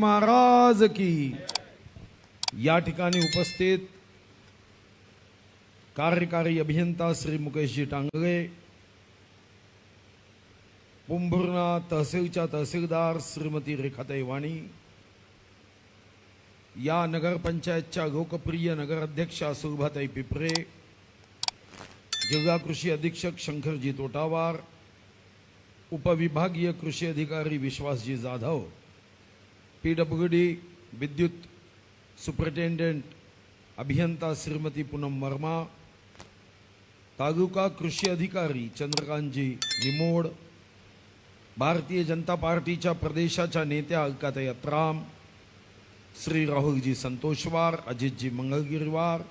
महाराज की। या ठिकाणी उपस्थित कार्यकारी अभियंता श्री मुकेशजी टांगळे पुंभुर्णा तहसीलच्या तहसीलदार श्रीमती रेखाताई वाणी या नगरपंचायतच्या लोकप्रिय नगराध्यक्षा सुभाताई पिपरे जिल्हा कृषी अधीक्षक शंकरजी तोटावार उपविभागीय कृषी अधिकारी Vishwasji Jadhav P W D विद्युत सुपरिटेंडेंट अभियंता श्रीमती पूनम वर्मा तालुका कृषी अधिकारी चंद्रकांतजी निमोड भारतीय जनता पार्टीच्या प्रदेशाच्या नेत्या अलकाताई अत्राम श्री राहुलजी संतोषवार अजितजी मंगलगिरीवार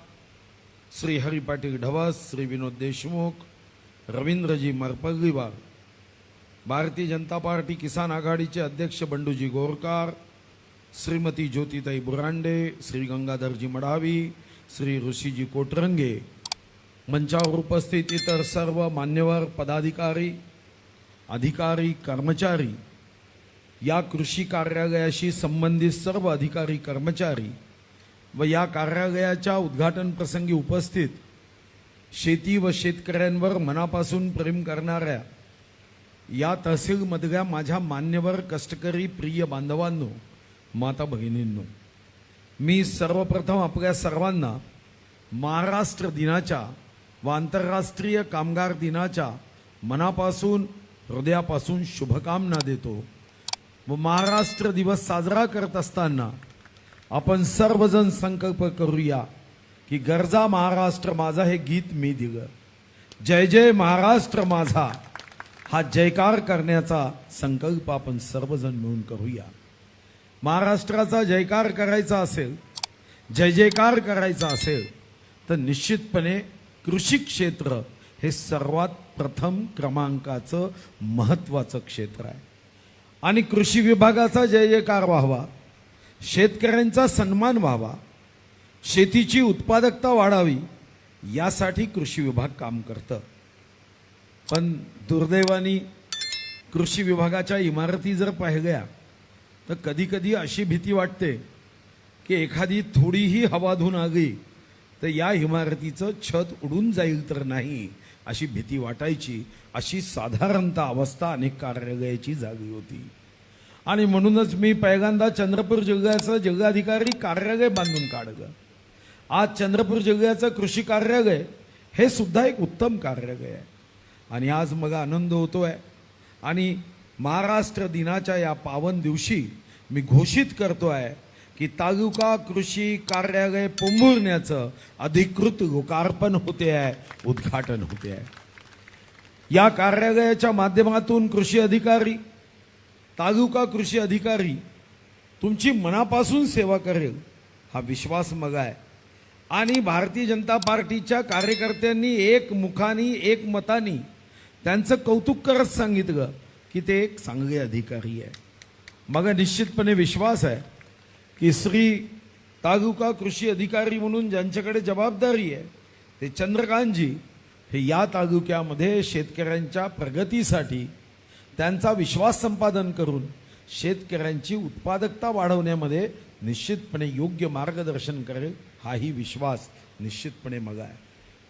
श्री हरी पाटील ढवस श्री विनोद देशमुख रवींद्रजी मरपल्लीवार भारतीय जनता पार्टी किसान आघाडीचे अध्यक्ष बंडूजी गोरकार श्रीमती ज्योतिताई बुरांडे श्री गंगाधरजी मडावी श्री ऋषीजी कोटरंगे. मंचावर उपस्थित इतर सर्व मान्यवर पदाधिकारी अधिकारी कर्मचारी. या कृषी कार्यालयाशी संबंधित सर्व अधिकारी कर्मचारी व या कार्यालयाच्या उद्घाटन प्रसंगी उपस्थित शेती व शेतकऱ्यांवर मनापासून प्रेम करणाऱ्या या तहसीलमधल्या माझ्या मान्यवर कष्टकरी प्रिय बांधवांनो माता भगिनींनो मी सर्वप्रथम आपल्या सर्वांना महाराष्ट्र दिनाच्या व आंतरराष्ट्रीय कामगार दिनाच्या मनापासून हृदयापासून शुभकामना देतो. व महाराष्ट्र दिवस साजरा करत असताना आपण सर्वजण संकल्प करूया की गरजा महाराष्ट्र माझा हे गीत मी दिलं. जय जय महाराष्ट्र माझा हा जयकार करण्याचा संकल्प आपण सर्वजण मिळून करूया. महाराष्ट्राचा जयकार करायचा असेल जय जयकार करायचा असेल तर निश्चितपणे कृषी क्षेत्र हे सर्वात प्रथम क्रमांकाचं महत्त्वाचं क्षेत्र आहे. आणि कृषी विभागाचा जय जयकार व्हावा शेतकऱ्यांचा सन्मान व्हावा शेतीची उत्पादकता वाढावी यासाठी कृषी विभाग काम करतं. पण दुर्दैवानी कृषी विभागाच्या इमारती जर पाहिल्या तर कधीकधी अशी भीती वाटते की एखादी थोडीही हवा धुवून आली तर या इमारतीचं छत उडून जाईल तर नाही अशी भीती वाटायची अशी साधारणतः अवस्था अनेक कार्यालयाची झाली होती. आणि म्हणूनच मी पहिल्यांदा चंद्रपूर जिल्ह्याचं जिल्हाधिकारी कार्यालय बांधून काढलं. आज चंद्रपूर जिल्ह्याचं कृषी कार्यालय हे सुद्धा एक उत्तम कार्यालय आहे. आणि आज मला आनंद होतो आहे आणि महाराष्ट्र दिनाच्या या पावन दिवशी मी घोषित करतो आहे की तालुका कृषी कार्यालय पोंभुरण्याचं अधिकृत लोकार्पण होते आहे उद्घाटन होते आहे. या कार्यालयाच्या माध्यमातून कृषी अधिकारी तालुका कृषी अधिकारी तुमची मनापासून सेवा करेल हा विश्वास मग आहे. आणि भारतीय जनता पार्टीच्या कार्यकर्त्यांनी एक मुखानी एक मतानी त्यांचं कौतुक करत सांगितलं की ते एक चांगले अधिकारी आहे मग निश्चितपणे विश्वास आहे की श्री तालुका कृषी अधिकारी म्हणून ज्यांच्याकडे जबाबदारी आहे ते चंद्रकांतजी हे या तालुक्यामध्ये शेतकऱ्यांच्या प्रगतीसाठी त्यांचा विश्वास संपादन करून शेतकऱ्यांची उत्पादकता वाढवण्यामध्ये निश्चितपणे योग्य मार्गदर्शन करेल हाही विश्वास निश्चितपणे मग आहे.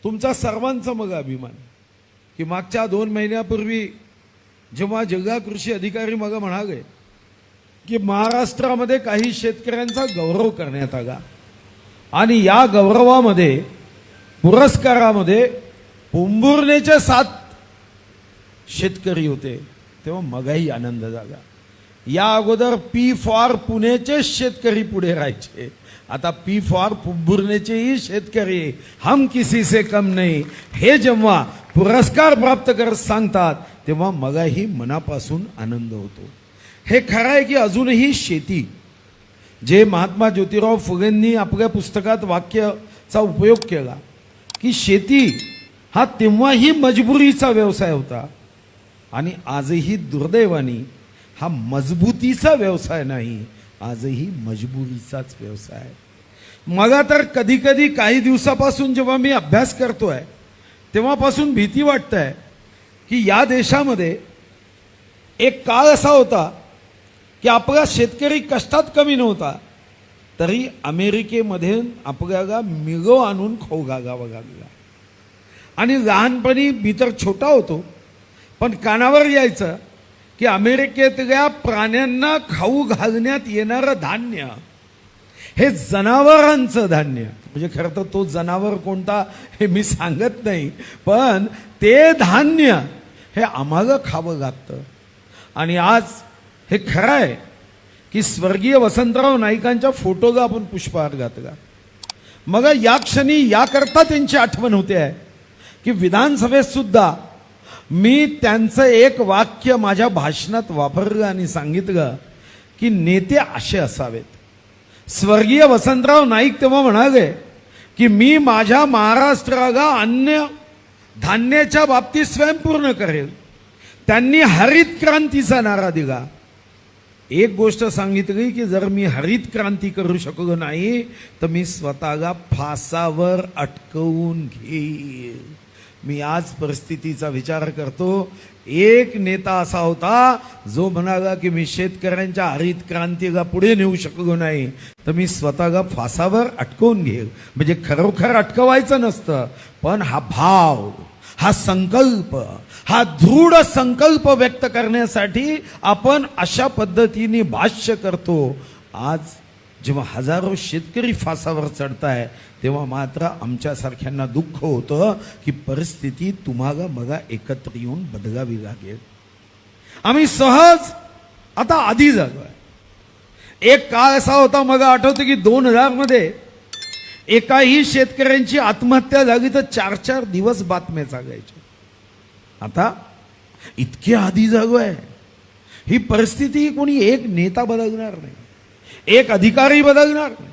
तुमचा सर्वांचा मग अभिमान की मागच्या दोन महिन्यापूर्वी जेव्हा जिल्हा कृषी अधिकारी मग म्हणाले की महाराष्ट्रामध्ये काही शेतकऱ्यांचा गौरव करण्यात आला. आणि या गौरवामध्ये पुरस्कारामध्ये पोंभुर्णेचे सात शेतकरी होते. तेव्हा मगाही आनंद झाला. या अगोदर पी फॉर पुणेचे शेतकरी पुढे राहायचे. आता पी फॉर पुंबुर्णेचेही शेतकरी हम किसी से कम नाही. हे जेव्हा पुरस्कार प्राप्त करत सांगतात तेव्हा मगाही मनापासून आनंद होतो. हे खरं आहे की अजूनही शेती. जे महात्मा ज्योतिराव फुलेंनी आपल्या पुस्तकात वाक्याचा उपयोग केला की शेती हा तेव्हाही मजबुरीचा व्यवसाय होता आणि आजही दुर्दैवानी हा मजबूतीचा व्यवसाय नाही. आजही मजबुरीचाच व्यवसाय आहे. मला तर कधी कधी काही दिवसापासून जेव्हा मी अभ्यास करतो आहे तेव्हापासून भीती वाटत आहे की या देशामध्ये एक काळ असा होता की आपला शेतकरी कष्टात कमी नव्हता तरी अमेरिकेमध्ये आपल्याला मिगो आणून खाऊ घागावा लागला. आणि लहानपणी मी तर छोटा होतो पण कानावर यायचं की अमेरिकेतल्या प्राण्यांना खाऊ घालण्यात येणारं धान्य हे जनावरांचं धान्य. म्हणजे खरं तर तो जनावर कोणता हे मी सांगत नाही पण ते धान्य हे आम्हाला खावं लागतं. आणि आज हे खरं आहे की स्वर्गीय वसंतराव नाईकांच्या फोटोला आपण पुष्पहार घातला. मग या क्षणी याकरता त्यांची आठवण होते आहे की विधानसभेत सुद्धा मी त्यांचं एक वाक्य माझ्या भाषणात वापरलं आणि सांगितलं की नेते असे असावेत. स्वर्गीय वसंतराव नाईक तेव्हा म्हणाले की मी माझ्या महाराष्ट्राला अन्न धान्याच्या बाबतीत स्वयंपूर्ण करेल. त्यांनी हरित क्रांतीचा नारा दिला. एक गोष्ट सांगितली की जर मी हरित क्रांती करू शकलो नाही तर मी स्वतःला फासावर अटकवून घेईल. मी आज परिस्थितीचा विचार करतो. एक नेता असा होता जो म्हणाला की मी शेतकऱ्यांच्या हरित क्रांतीला पुढे नेऊ शकलो नाही. तर मी स्वतःला फासावर अटकवून घेईल म्हणजे खरोखर अटकवायचं नसतं पण हा भाव हा संकल्प हा दृढ संकल्प व्यक्त करण्यासाठी आपण अशा पद्धतीने भाष्य करतो. आज जेव्हा हजारो शेतकरी फासावर चढताय तेव्हा मात्र आमच्यासारख्यांना दुःख होतं की परिस्थिती तुम्हाला मगा एकत्र येऊन बदलावी लागेल. आम्ही सहज आता आधी जागोय. एक काळ असा होता मग आठवतं की दोन हजारमध्ये एकाही शेतकऱ्यांची आत्महत्या झाली तर चार चार दिवस बातम्या चालायच्या आता इतके आधी जागोय. ही परिस्थिती कोणी एक नेता बदलणार नाही. एक अधिकारी बदलणार नाही.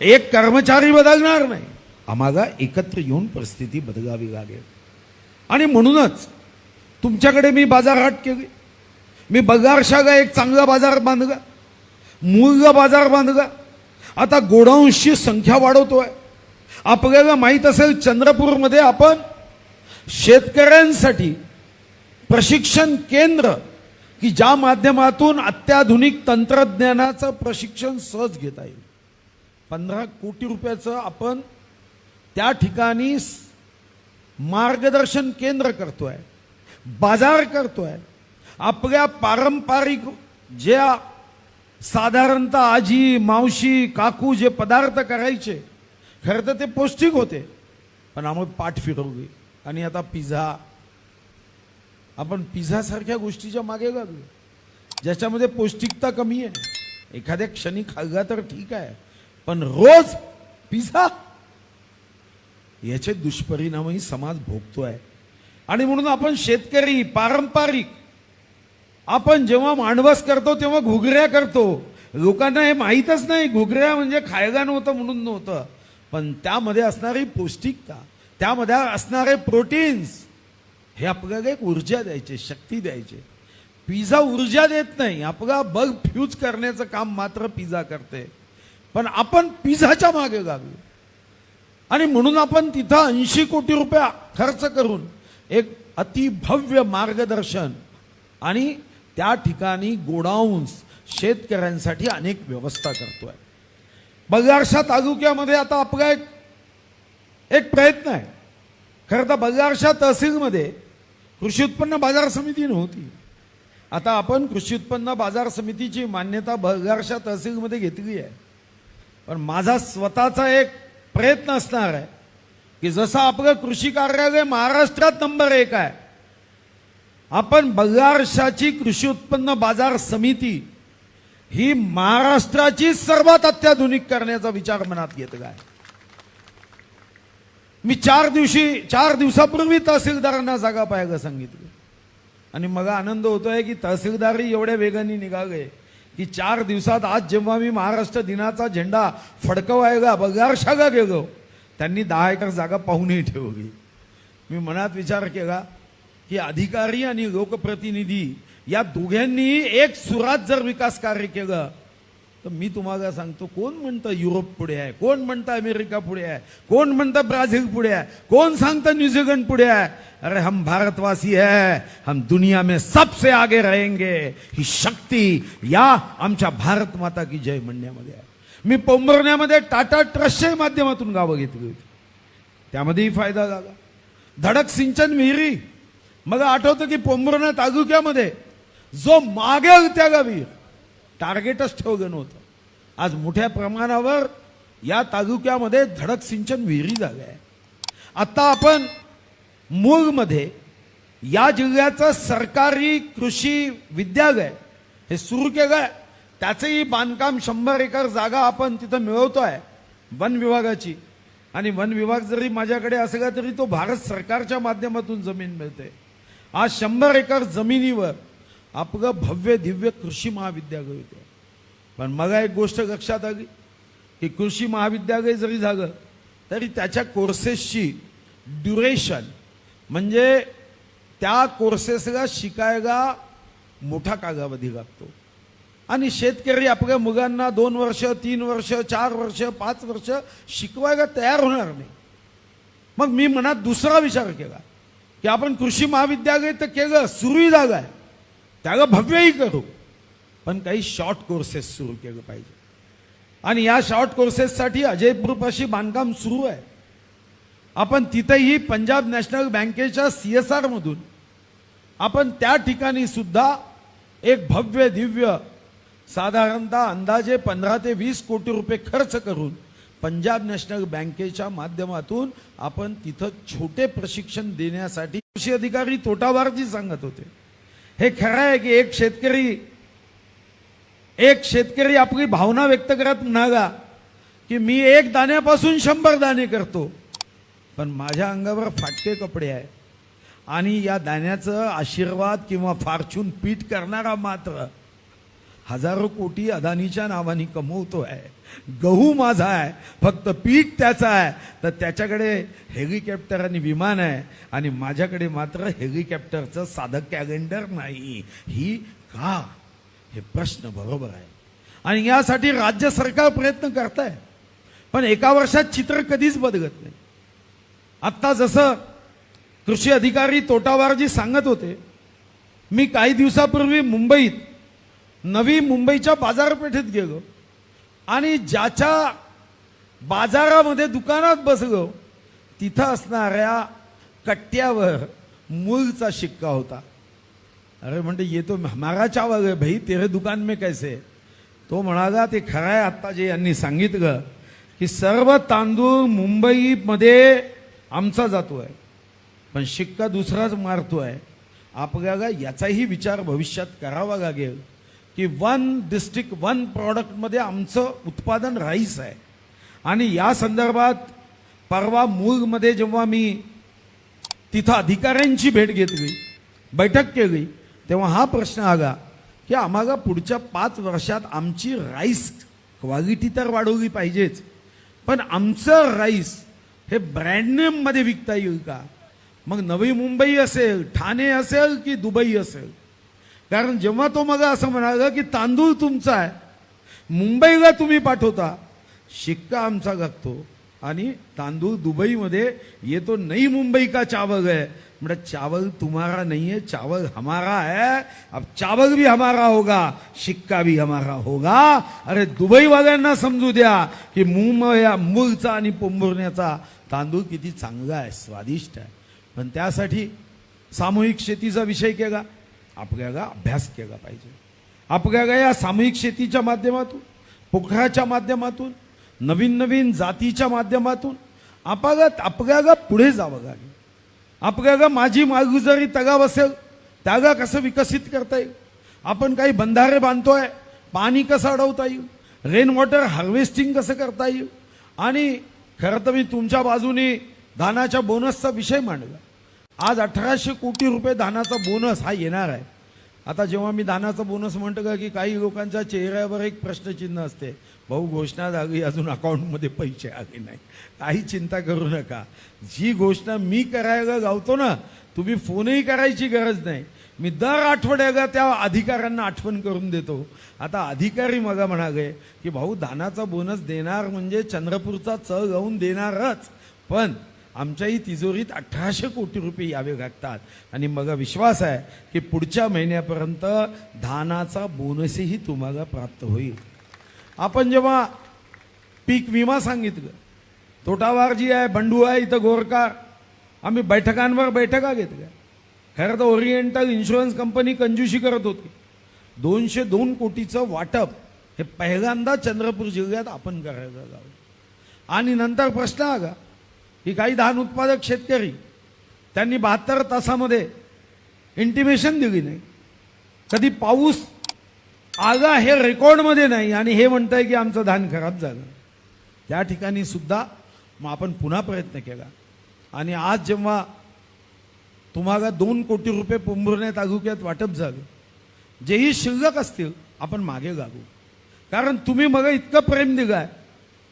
एक कर्मचारी बदलणार नाही. आम्हाला एकत्र येऊन परिस्थिती बदलावी लागेल. आणि म्हणूनच तुमच्याकडे मी बाजारहाट केली. मी बगारशागा एक चांगला बाजार बांधला. मूलगा बाजार बांधला. आता गोडाऊन्सची संख्या वाढवतोय. आपल्याला माहीत असेल चंद्रपूरमध्ये आपण शेतकऱ्यांसाठी प्रशिक्षण केंद्र की ज्या माध्यमातून अत्याधुनिक तंत्रज्ञानाचं प्रशिक्षण सहज घेता येईल. पंधरा कोटी रुपयाचं आपण त्या ठिकाणी मार्गदर्शन केंद्र करतोय बाजार करतोय. आपल्या पारंपरिक ज्या साधारणतः आजी मावशी काकू जे पदार्थ करायचे खरं तर ते पौष्टिक होते. पण आम्ही पाठ फिरवली. आणि आता पिझ्झा आपण पिझ्झासारख्या गोष्टीच्या मागे लागलो ज्याच्यामध्ये पौष्टिकता कमी आहे. एखाद्या क्षणी खाल्ला तर ठीक आहे. पण रोज पिझ्झा? याचे दुष्परिणामही समाज भोगतोय. आणि म्हणून आपण शेतकरी पारंपरिक आपण जेव्हा मांडवस करतो तेव्हा घुगऱ्या करतो. लोकांना हे माहीतच नाही घुगऱ्या म्हणजे खायला नव्हतं म्हणून नव्हतं. पण त्यामध्ये असणारी पौष्टिकता त्यामध्ये असणारे प्रोटीन्स हे आपल्याला एक ऊर्जा द्यायचे शक्ती द्यायचे. पिझ्झा ऊर्जा देत नाही. आपला बग फ्यूज करण्याचं काम मात्र पिझ्झा करते. पण आपण पिझ्झाच्या मागे लागलो आणि म्हणून आपण तिथं ऐंशी कोटी रुपये खर्च करून एक अतिभव्य मार्गदर्शन आणि त्या ठिकाणी गोडाऊन्स शेतकऱ्यांसाठी अनेक व्यवस्था करतोय. बगारशा तालुक्यामध्ये आता आपला एक एक प्रयत्न आहे. खरं तर बगारशा तहसीलमध्ये कृषी उत्पन्न बाजार समिती नव्हती. आता आपण कृषी उत्पन्न बाजार समितीची मान्यता बगारशा तहसीलमध्ये घेतली आहे. पण माझा स्वतःचा एक प्रयत्न असणार आहे की जसं आपलं कृषी कार्यालय महाराष्ट्रात नंबर एक आहे आपण बगारशाची कृषी उत्पन्न बाजार समिती ही महाराष्ट्राची सर्वात अत्याधुनिक करण्याचा विचार मनात घेतला आहे. मी चार दिवशी चार दिवसापूर्वी तहसीलदारांना जागा पाहायला सांगितलं. आणि मग आनंद होतोय की तहसीलदारही एवढ्या वेगाने निघाले की चार दिवसात आज जेव्हा मी महाराष्ट्र दिनाचा झेंडा फडकवायला बगारशागा गेलो त्यांनी दहा एकर जागा पाहूनही ठेवली. मी मनात विचार केला की अधिकारी आणि लोकप्रतिनिधी या दोघांनी एक सुरात जर विकास कार्य केलं तर मी तुम्हाला सांगतो कोण म्हणतं युरोप पुढे आहे? कोण म्हणतं अमेरिका पुढे आहे? कोण म्हणतं ब्राझील पुढे आहे? कोण सांगतं न्यूझीलंड पुढे आहे? अरे हम भारतवासी है हम दुनिया में सबसे आगे रहेंगे. ही शक्ती या आमच्या भारत माता की जय म्हणण्यामध्ये आहे. मी पोंभरण्यामध्ये टाटा ट्रस्टच्या माध्यमातून गावं घेतली होती. त्यामध्येही फायदा झाला. धडक सिंचन विहिरी. मग आठवतं की पोंभरण्या तालुक्यामध्ये जो मागेल त्या गावी टार्गेटच ठेवलं नव्हतं. आज मोठ्या प्रमाणावर या तालुक्यामध्ये धडक सिंचन विहिरी झाल्या आहे. आत्ता आपण मूळमध्ये या जिल्ह्याचं सरकारी कृषी विद्यालय हे सुरू केलं आहे त्याचंही बांधकाम शंभर एकर जागा आपण तिथं मिळवतो आहे वन विभागाची. आणि वन विभाग जरी माझ्याकडे असला तरी तो भारत सरकारच्या माध्यमातून जमीन मिळते. आज शंभर एकर जमिनीवर आपग भव्य दिव्य कृषी महाविद्यालय होतं पण मला एक गोष्ट लक्षात आली की कृषी महाविद्यालय जरी झालं तरी त्याच्या कोर्सेसची ड्युरेशन म्हणजे त्या कोर्सेसला शिकायला मोठा कालावधी लागतो आणि शेतकरी आपल्या मुलांना दोन वर्ष तीन वर्ष चार वर्ष पाच वर्ष शिकवायला तयार होणार नाही मग मी मनात दुसरा विचार केला की आपण कृषी महाविद्यालय तर केलं सुरूही जागा आहे त्याला भव्यही करू. पण काही शॉर्ट कोर्सेस सुरू केलं पाहिजे. आणि या शॉर्ट कोर्सेससाठी अजयपूरपाशी बांधकाम सुरू आहे. आपण तिथेही पंजाब नॅशनल बँकेच्या सी एस आरमधून आपण त्या ठिकाणी सुद्धा एक भव्य दिव्य साधारणतः अंदाजे पंधरा ते वीस कोटी रुपये खर्च करून पंजाब नॅशनल बँकेच्या माध्यमातून आपण तिथं छोटे प्रशिक्षण देण्यासाठी कृषी अधिकारी तोटावारजी सांगत होते. हे खरं आहे की एक शेतकरी एक शेतकरी आपली भावना व्यक्त करत म्हणाला की मी एक दाण्यापासून शंभर दाणे करतो. पण माझ्या अंगावर फाटके कपडे आहे आणि या दाण्याचं आशीर्वाद किंवा फार्चून पीठ करणारा मात्र हजारो कोटी अदानीच्या नावाने कमवतो आहे गहू माझा आहे फक्त पीठ त्याचा आहे तर त्याच्याकडे हेलिकॉप्टर आणि विमान आहे आणि माझ्याकडे मात्र हेलिकॉप्टरचं साधं कॅलेंडर नाही. ही का? हे प्रश्न बरोबर आहे. आणि यासाठी राज्य सरकार प्रयत्न करत आहे पण एका वर्षात चित्र कधीच बदलत नाही. आत्ता जसं कृषी अधिकारी तोटावारजी सांगत होते मी काही दिवसापूर्वी मुंबईत नवी मुंबईच्या बाजारपेठेत गेलो. आणि ज्याच्या बाजारामध्ये दुकानात बसलो तिथं असणाऱ्या कट्ट्यावर मूळचा शिक्का होता. अरे म्हणते येतो हमारा चावल है भाई तेरे दुकान में कैसे? तो म्हणाला ते खरं आहे आत्ता जे यांनी सांगितलं की सर्व तांदूळ मुंबईमध्ये आमचा जातो आहे पण शिक्का दुसराच मारतो आहे आपल्याला याचाही विचार भविष्यात करावा लागेल. की वन डिस्ट्रिक्ट वन प्रॉडक्टमध्ये आमचं उत्पादन राईस आहे. आणि या संदर्भात परवा मूळमध्ये जेव्हा मी तिथं अधिकाऱ्यांची भेट घेतली बैठक केली तेव्हा हा प्रश्न आला की आम्हाला पुढच्या पाच वर्षात आमची राईस क्वालिटी तर वाढवली पाहिजेच पण आमचं राईस हे ब्रँड नेममध्ये विकता येईल का? मग नवी मुंबई असेल ठाणे असेल की दुबई असेल? कारण जेव्हा तो मग असं म्हणाला की तांदूळ तुमचा आहे मुंबईला तुम्ही पाठवता शिक्का आमचा लागतो आणि तांदूळ दुबईमध्ये येतो नाही मुंबई का चावल है म्हणजे चावल तुम्हारा नाही है चावल हमारा है अब चावल भी हमारा होगा शिक्का भी हमारा होगा. अरे दुबईवाल्यांना समजू द्या की मुंबई मूळचा आणि पोंभुरण्याचा तांदूळ किती चांगला आहे स्वादिष्ट आहे. पण त्यासाठी सामूहिक शेतीचा विषय केला. आपल्याला अभ्यास केला पाहिजे. आपल्याला या सामूहिक शेतीच्या माध्यमातून पोखराच्या माध्यमातून नवीन नवीन जातीच्या माध्यमातून आपल्याला आपल्याला पुढे जावं लागेल. आपल्याला माझी मालगुजारी तगाव असेल त्याला कसं विकसित करता येईल? आपण काही बंधारे बांधतोय पाणी कसं अडवता येईल? रेन वॉटर हार्वेस्टिंग कसं करता येईल? आणि खरं तर मी तुमच्या बाजूने धानाच्या बोनसचा विषय मांडला. आज अठराशे कोटी रुपये दानाचा बोनस हा येणार आहे. आता जेव्हा मी दानाचा बोनस म्हणतो का की काही लोकांच्या चेहऱ्यावर एक प्रश्नचिन्ह असते. भाऊ घोषणा झाली अजून अकाउंटमध्ये पैसे आले नाही. काही चिंता करू नका. जी घोषणा मी करायला गावतो ना तुम्ही फोनही करायची गरज नाही. मी दर आठवड्याला त्या अधिकाऱ्यांना आठवण करून देतो. आता अधिकारी मला म्हणाले की भाऊ दानाचा बोनस देणार म्हणजे चंद्रपूरचा च गाऊन देणारच. पण आमच्याही तिजोरीत अठराशे कोटी रुपये यावे लागतात. आणि मग विश्वास आहे की पुढच्या महिन्यापर्यंत धानाचा बोनसही तुम्हाला प्राप्त होईल. आपण जेव्हा पीक विमा सांगितलं तोटावार जी आहे बंडू आहे इथं गोरकार आम्ही बैठकांवर बैठका घेतल्या. खरं तर ओरिएंटल इन्शुरन्स कंपनी कंजूशी करत होती. दोनशे दोन कोटीचं वाटप हे पहिल्यांदा चंद्रपूर जिल्ह्यात आपण करायला जाऊ आणि नंतर प्रश्न आला की काही धान उत्पादक शेतकरी त्यांनी बहात्तर तासामध्ये इंटिमेशन दिली नाही. कधी पाऊस आला हे रेकॉर्डमध्ये नाही आणि हे म्हणत आहे की आमचं धान खराब झालं. त्या ठिकाणी सुद्धा मग आपण पुन्हा प्रयत्न केला. आणि आज जेव्हा तुम्हाला दोन कोटी रुपये पोंभुर्णे तालुक्यात वाटप झालं जेही शिल्लक असतील आपण मागे लागू कारण तुम्ही मला इतकं प्रेम दिलाय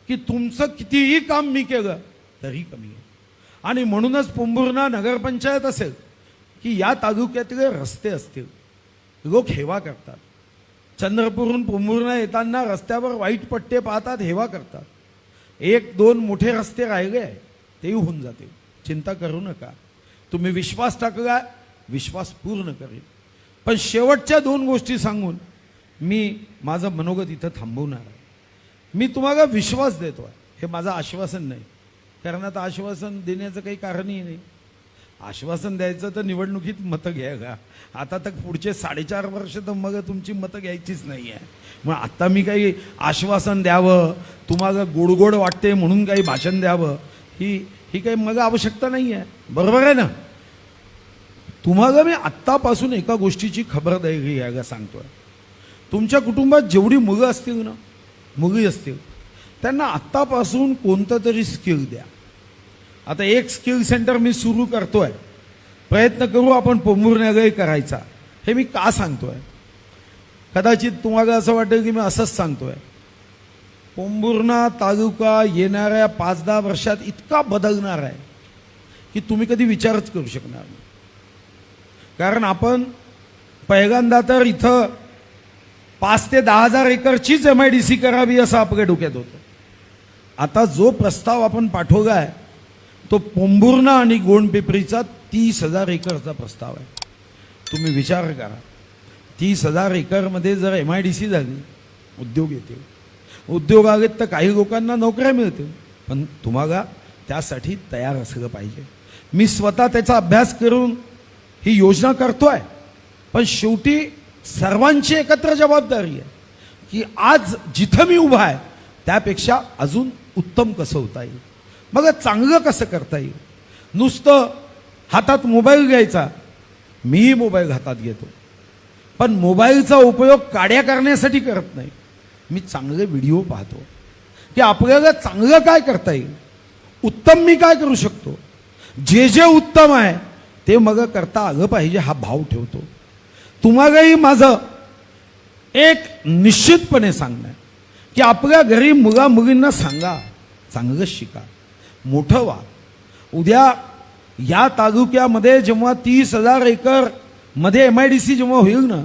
की तुमचं कितीही काम मी केलं तरी कमी आहे. आणि म्हणूनच पोंभुर्णा नगरपंचायत असेल की या तालुक्यातले रस्ते असतील. लोक हेवा करतात. चंद्रपूरहून पोंभुर्णा येताना रस्त्यावर वाईट पट्टे पाहतात हेवा करतात. एक दोन मोठे रस्ते राहिले आहे तेही होऊन जातील. चिंता करू नका. तुम्ही विश्वास टाकला विश्वास पूर्ण करेल पण शेवटच्या दोन गोष्टी सांगून मी माझं मनोगत इथं थांबवणार आहे. मी तुम्हाला विश्वास देतो आहे हे माझं आश्वासन नाही. कारण आता आश्वासन देण्याचं काही कारणही नाही. आश्वासन द्यायचं तर निवडणुकीत मतं घ्या का? आता तर पुढचे साडेचार वर्ष तर मग तुमची मतं घ्यायचीच नाही आहे मग आत्ता मी काही आश्वासन द्यावं तुम्हाला गोडगोड वाटते म्हणून काही भाषण द्यावं ही ही काही मग आवश्यकता नाही आहे बरोबर आहे ना? तुम्हाला मी आत्तापासून एका गोष्टीची खबरदारी सांगतो सांगतोय. तुमच्या कुटुंबात जेवढी मुलं असतील ना मुली असतील त्यांना आत्तापासून कोणतं तरी स्किल द्या. आता एक स्किल सेंटर मी सुरू करतोय. प्रयत्न करू आपण पोंभुर्ण्यागही करायचा. हे मी का सांगतोय? कदाचित तुम्हाला असं वाटेल की मी असंच सांगतोय. पोंभुर्णा तालुका येणाऱ्या पाच दहा वर्षात इतका बदलणार आहे की तुम्ही कधी विचारच करू शकणार नाही. कारण आपण पहिल्यांदा तर इथं पाच ते दहा हजार एकरचीच एम आय डी सी करावी असं आपल्या डोक्यात होतं. आता जो प्रस्ताव आपण पाठवला आहे तो पोंभुर्णा आणि गोंडपिपरीचा तीस हजार एकरचा प्रस्ताव आहे. तुम्ही विचार करा. तीस हजार एकरमध्ये जर एम आय डी सी झाली उद्योग येतील. उद्योग आलेत तर काही लोकांना नोकऱ्या मिळतील. पण तुम्हाला त्यासाठी तयार असलं पाहिजे. मी स्वतः त्याचा अभ्यास करून ही योजना करतोय. पण शेवटी सर्वांची एकत्र जबाबदारी आहे की आज जिथं मी उभा आहे त्यापेक्षा अजून उत्तम कसं होता येईल? मग चांगलं कसं करता येईल? नुसतं हातात मोबाईल घ्यायचा मीही मोबाईल हातात घेतो. पण मोबाईलचा उपयोग काड्या करण्यासाठी करत नाही. मी चांगले व्हिडिओ पाहतो. की आपल्याला चांगलं काय करता येईल? उत्तम मी काय करू शकतो? जे जे उत्तम आहे ते मग करता आलं पाहिजे हा भाव ठेवतो. तुम्हालाही माझं एक निश्चितपणे सांगणं की आपल्या घरी मुला मुलींना सांगा चांगलं शिका. मोठं व्हा. उद्या या तालुक्यामध्ये जेव्हा तीस हजार एकरमध्ये एम आय डी सी जेव्हा होईल ना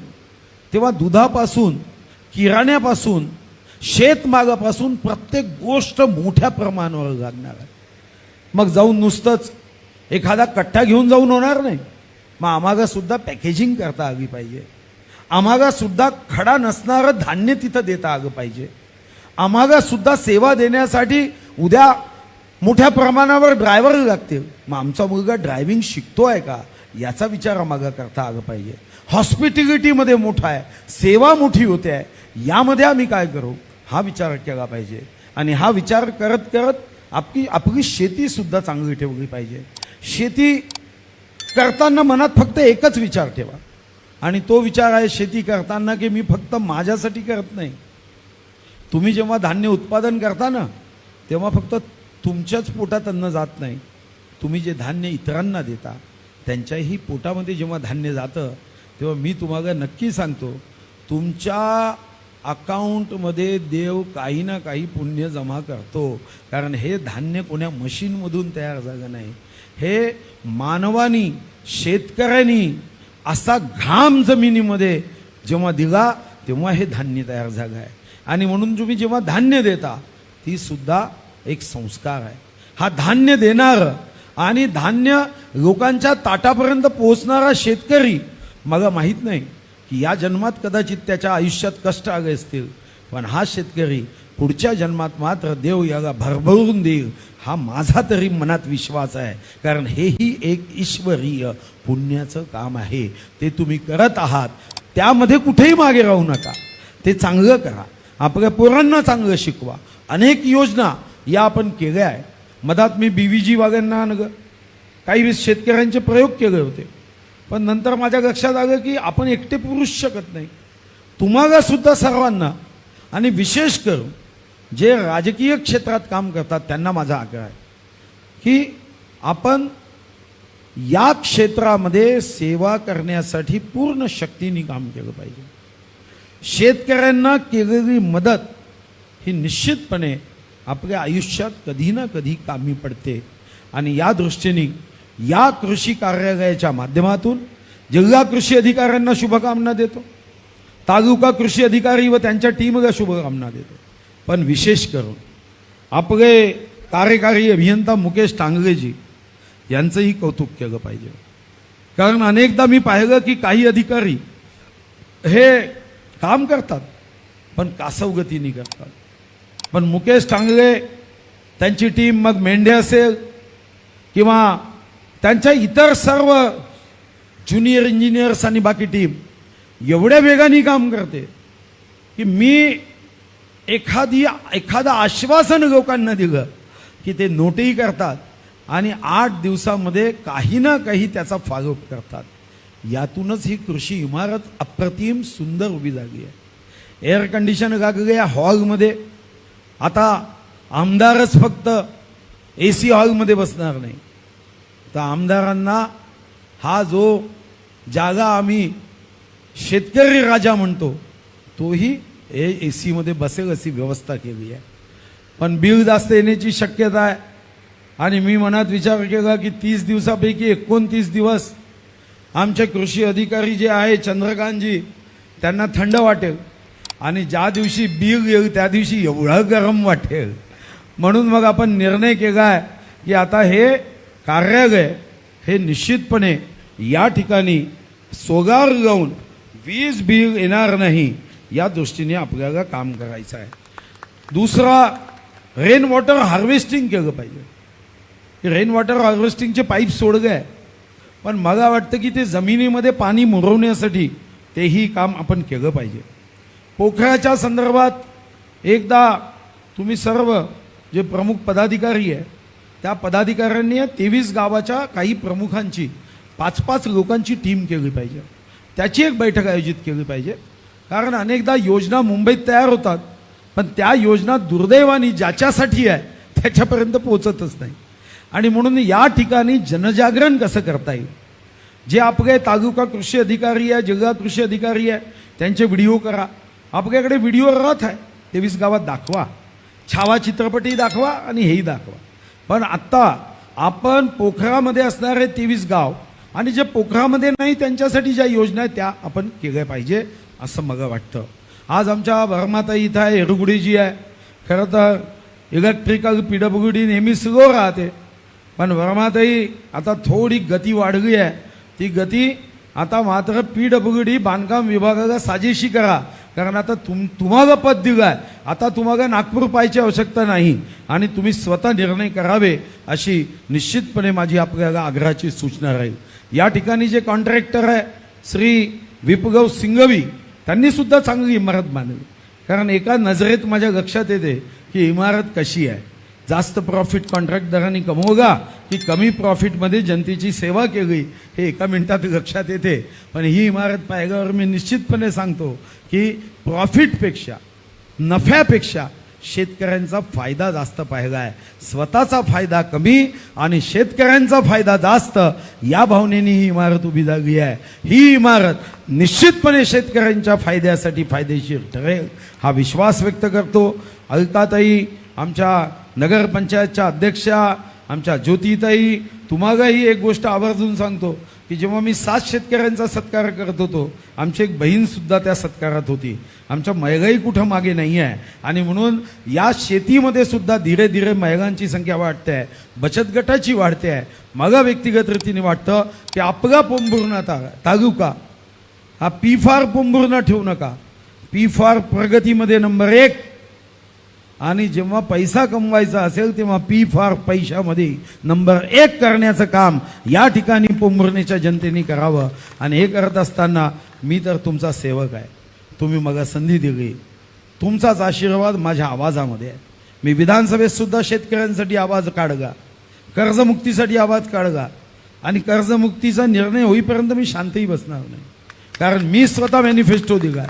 तेव्हा दुधापासून किराण्यापासून शेतमागापासून प्रत्येक गोष्ट मोठ्या प्रमाणावर लागणार आहे. मग जाऊन नुसतंच एखादा कट्टा घेऊन जाऊन होणार नाही. मग आम्हागासुद्धा पॅकेजिंग करता आली पाहिजे. आम्हालासुद्धा खडा नसणारं धान्य तिथं देता आलं पाहिजे. आम्हालासुद्धा सेवा देण्यासाठी उद्या मोठ्या प्रमाणावर ड्रायव्हर लागतील. मग आमचा मुलगा ड्रायव्हिंग आहे का? याचा विचार आम्हाला करता आलं पाहिजे. हॉस्पिटॅलिटीमध्ये मोठा आहे. सेवा मोठी होते आहे. यामध्ये आम्ही काय करू? हा विचार केला पाहिजे. आणि हा विचार करत करत आपली आपली शेतीसुद्धा चांगली ठेवली पाहिजे. शेती करताना मनात फक्त एकच विचार ठेवा. आणि तो विचार आहे शेती करताना की मी फक्त माझ्यासाठी करत नाही. तुम्ही जेव्हा धान्य उत्पादन करता ना तेव्हा फक्त तुमच्याच पोटात अन्न जात नाही. तुम्ही जे धान्य इतरांना देता त्यांच्याही पोटामध्ये जेव्हा धान्य जातं तेव्हा मी तुम्हाला नक्की सांगतो तुमच्या अकाउंटमध्ये देव काही ना काही पुण्य जमा करतो. कारण हे धान्य कोण्या मशीनमधून तयार झालं नाही. हे मानवानी शेतकऱ्यांनी असा घाम जमिनीमध्ये जेव्हा दिला तेव्हा हे धान्य तयार झालं आहे. आणि म्हणून तुम्ही जेव्हा धान्य देता ती सुद्धा एक संस्कार आहे. हा धान्य देणार आणि धान्य लोकांच्या ताटापर्यंत पोहोचणारा शेतकरी मला माहीत नाही की या जन्मात कदाचित त्याच्या आयुष्यात कष्ट आले असतील पण हा शेतकरी पुढच्या जन्मात मात्र देव याला भरभरून देईल हा माझा तरी मनात विश्वास आहे. कारण हेही एक ईश्वरीय पुण्याचं काम आहे. ते तुम्ही करत आहात त्यामध्ये कुठेही मागे राहू नका. ते चांगलं करा. आपल्या पोरांना चांगलं शिकवा. अनेक योजना या आपण केल्या आहे. मधात मी बी व्ही जी वाल्यांना न काही वेळेस शेतकऱ्यांचे प्रयोग केले होते. पण नंतर माझ्या लक्षात आलं की आपण एकटे पुरुष शकत नाही. तुम्हाला सुद्धा सर्वांना आणि विशेष करून जे राजकीय क्षेत्रात काम करतात त्यांना माझा आग्रह आहे की आपण या क्षेत्रामध्ये सेवा करण्यासाठी पूर्ण शक्तीने काम केलं पाहिजे. शेतकऱ्यांना केलेली मदत ही निश्चितपणे आपल्या आयुष्यात कधी ना कधी कामी पडते. आणि या दृष्टीने या कृषी कार्यालयाच्या माध्यमातून जिल्हा कृषी अधिकाऱ्यांना शुभकामना देतो. तालुका कृषी अधिकारी व त्यांच्या टीमला शुभकामना देतो. पण विशेष करून आपले कार्यकारी अभियंता मुकेश टांगलेजी यांचंही कौतुक केलं पाहिजे. कारण अनेकदा मी पाहिलं की काही अधिकारी हे काम करतात पण कासवगतीने करतात. पण मुकेश टांगले त्यांची टीम मग मेंढे असेल किंवा त्यांच्या इतर सर्व ज्युनियर इंजिनियर्स आणि बाकी टीम एवढ्या वेगाने काम करते की मी एखादी एखादं आश्वासन लोकांना दिलं की ते नोटही करतात आणि आठ दिवसामध्ये काही ना काही त्याचा फॉलोअप करतात. यातूनच ही कृषी इमारत अप्रतिम सुंदर उभी झाली आहे. एअर कंडिशन लागले या हॉलमध्ये आता आमदारच फक्त ए सी हॉलमध्ये बसणार नाही. तर आमदारांना हा जो जागा आम्ही शेतकरी राजा म्हणतो तोही ए ए सीमध्ये बसेल अशी व्यवस्था केली आहे. पण बिल जास्त येण्याची शक्यता आहे. आणि मी मनात विचार केला की तीस दिवसापैकी एकोणतीस दिवस आमचे कृषी अधिकारी जे आहे चंद्रकांतजी त्यांना थंड वाटेल. आणि ज्या दिवशी बीग येईल त्या दिवशी एवढं गरम वाटेल. म्हणून मग आपण निर्णय केला आहे की आता हे कार्यालय हे निश्चितपणे या ठिकाणी सोगार लावून वीज बिल येणार नाही या दृष्टीने आपल्याला काम करायचं आहे. दुसरा रेन वॉटर हार्वेस्टिंग केलं पाहिजे. रेन वॉटर हार्वेस्टिंगचे पाईप सोडले आहे पण मला वाटतं की ते जमिनीमध्ये पाणी मुरवण्यासाठी तेही काम आपण केलं पाहिजे. पोखराच्या संदर्भात एकदा तुम्ही सर्व जे प्रमुख पदाधिकारी आहे त्या पदाधिकाऱ्यांनी तेवीस गावाच्या काही प्रमुखांची पाच पाच लोकांची टीम केली पाहिजे. त्याची एक बैठक आयोजित केली पाहिजे. कारण अनेकदा योजना मुंबईत तयार होतात पण त्या योजना दुर्दैवाने ज्याच्यासाठी आहे त्याच्यापर्यंत पोचतच नाही. आणि म्हणून या ठिकाणी जनजागरण कसं करता येईल? जे आपले तालुका कृषी अधिकारी आहे जिल्हा कृषी अधिकारी आहे त्यांचे व्हिडिओ करा. आपल्याकडे व्हिडिओ रथ आहे. तेवीस गावात दाखवा. छावा चित्रपटही दाखवा आणि हेही दाखवा. पण आत्ता आपण पोखरामध्ये असणारे तेवीस गाव आणि जे पोखरामध्ये नाही त्यांच्यासाठी ज्या योजना आहेत त्या आपण केल्या पाहिजे असं मला वाटतं. आज आमच्या भरमाताई इथं आहे एरुगुडीजी आहे. खरं तर इलेक्ट्रिकल पी डी नेहमी स्लो राहते. पण वर्माताई आता थोडी गती वाढली आहे. ती गती आता मात्र पी डब्ल्यू डी बांधकाम विभागाला साजेशी करा. कारण आता तुम तुम्हाला पद दिलं आहे आता तुम्हाला नागपूर पाहायची आवश्यकता नाही. आणि तुम्ही स्वतः निर्णय करावे अशी निश्चितपणे माझी आपल्याला आग्रहाची सूचना राहील. या ठिकाणी जे कॉन्ट्रॅक्टर आहे श्री विपगव सिंगवी त्यांनी सुद्धा चांगली इमारत बांधली. कारण एका नजरेत माझ्या लक्षात येते की इमारत कशी आहे. जास्त प्रॉफिट कॉन्ट्रॅक्टदारांनी कमवगा की कमी प्रॉफिटमध्ये जनतेची सेवा केली हे एका मिनिटात लक्षात येते. पण ही इमारत पाहिल्यावर मी निश्चितपणे सांगतो की प्रॉफिटपेक्षा नफ्यापेक्षा शेतकऱ्यांचा फायदा जास्त पाहिला आहे. स्वतःचा फायदा कमी आणि शेतकऱ्यांचा फायदा जास्त या भावनेने ही इमारत उभी झाली आहे. ही इमारत निश्चितपणे शेतकऱ्यांच्या फायद्यासाठी फायदेशीर ठरेल हा विश्वास व्यक्त करतो. अलकाताई आमच्या नगरपंचायतच्या अध्यक्षा आमच्या ज्योतिताई तुम्हालाही एक गोष्ट आवर्जून सांगतो. की जेव्हा मी सात शेतकऱ्यांचा सत्कार करत होतो आमची एक बहीण सुद्धा त्या सत्कारात होती. आमच्या महिलाही कुठं मागे नाही आहे. आणि म्हणून या शेतीमध्ये सुद्धा धीरे धीरे महिलांची संख्या वाढते आहे. बचत गटाची वाढते आहे. मला व्यक्तिगत रीतीने वाटतं की आपला पोंभुरणा ता तालुका हा पी फार पोंभुरणा ठेवू नका. पी फार प्रगतीमध्ये नंबर एक. आणि जेव्हा पैसा कमवायचा असेल तेव्हा पी फार पैशामध्ये नंबर एक करण्याचं काम या ठिकाणी पोंभुर्णेच्या जनतेने करावं. आणि हे करत असताना मी तर तुमचा सेवक आहे. तुम्ही मला संधी दिली. तुमचाच आशीर्वाद माझ्या आवाजामध्ये आहे. मी विधानसभेतसुद्धा शेतकऱ्यांसाठी आवाज काढगा. कर्जमुक्तीसाठी आवाज काढगा. आणि कर्जमुक्तीचा निर्णय होईपर्यंत मी शांतही बसणार नाही. कारण मी स्वतः मॅनिफेस्टो दिला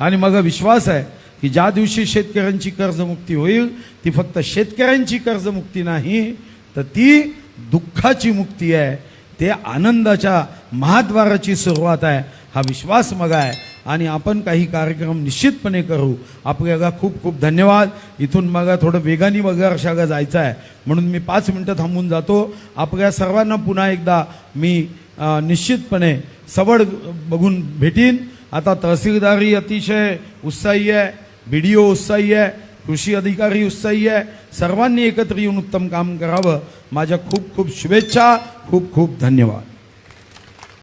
आणि मग विश्वास आहे की ज्या दिवशी शेतकऱ्यांची कर्जमुक्ती होईल ती फक्त शेतकऱ्यांची कर्जमुक्ती नाही तर ती दुःखाची मुक्ती आहे. ते आनंदाच्या महाद्वाराची सुरुवात आहे. हा विश्वास मग आहे आणि आपण काही कार्यक्रम निश्चितपणे करू. आपल्याला खूप खूप धन्यवाद. इथून मग थोडं वेगाने वगैरे अशाला जायचं आहे म्हणून मी पाच मिनटं थांबून जातो. आपल्या सर्वांना पुन्हा एकदा मी निश्चितपणे सवड बघून भेटीन. आता तहसीलदारही अतिशय उत्साही आहे. बी डी ओ उत्साही आहे कृषी अधिकारी उत्साही आहे सर्वांनी एकत्र येऊन उत्तम काम करावं माझ्या खूप खूप शुभेच्छा खूप खूप धन्यवाद